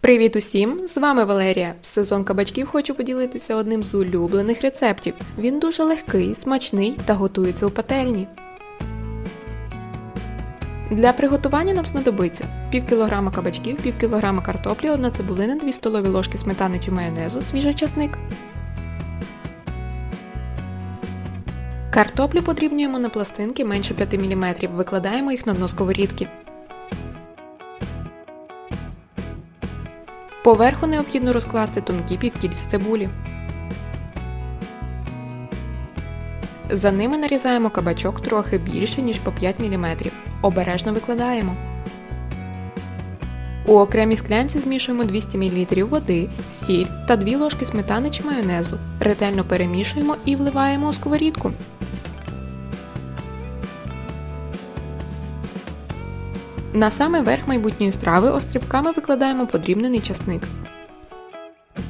Привіт усім! З вами Валерія. В сезон кабачків хочу поділитися одним з улюблених рецептів. Він дуже легкий, смачний та готується у пательні. Для приготування нам знадобиться пів кілограма кабачків, пів кілограма картоплі, одна цибулина, 2 столові ложки сметани чи майонезу, свіжий часник. Картоплю подрібнюємо на пластинки менше 5 мм, викладаємо їх на дно сковорідки. Поверху необхідно розкласти тонкі півкільці цибулі. За ними нарізаємо кабачок трохи більше, ніж по 5 мм. Обережно викладаємо. У окремій склянці змішуємо 200 мл води, сіль та 2 ложки сметани чи майонезу. Ретельно перемішуємо і вливаємо у сковорідку. На самий верх майбутньої страви острівками викладаємо подрібнений часник.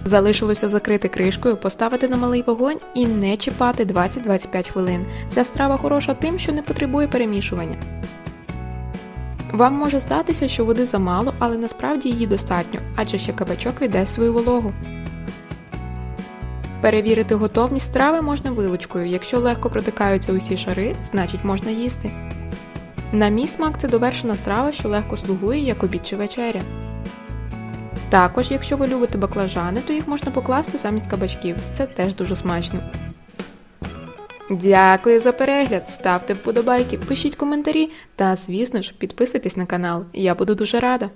Залишилося закрити кришкою, поставити на малий вогонь і не чіпати 20-25 хвилин. Ця страва хороша тим, що не потребує перемішування. Вам може здатися, що води замало, але насправді її достатньо, адже ще кабачок віддасть свою вологу. Перевірити готовність страви можна вилочкою. Якщо легко протикаються усі шари, значить можна їсти. На мій смак це довершена страва, що легко слугує як обід чи вечеря. Також, якщо ви любите баклажани, то їх можна покласти замість кабачків. Це теж дуже смачно. Дякую за перегляд! Ставте вподобайки, пишіть коментарі та, звісно ж, підписуйтесь на канал. Я буду дуже рада.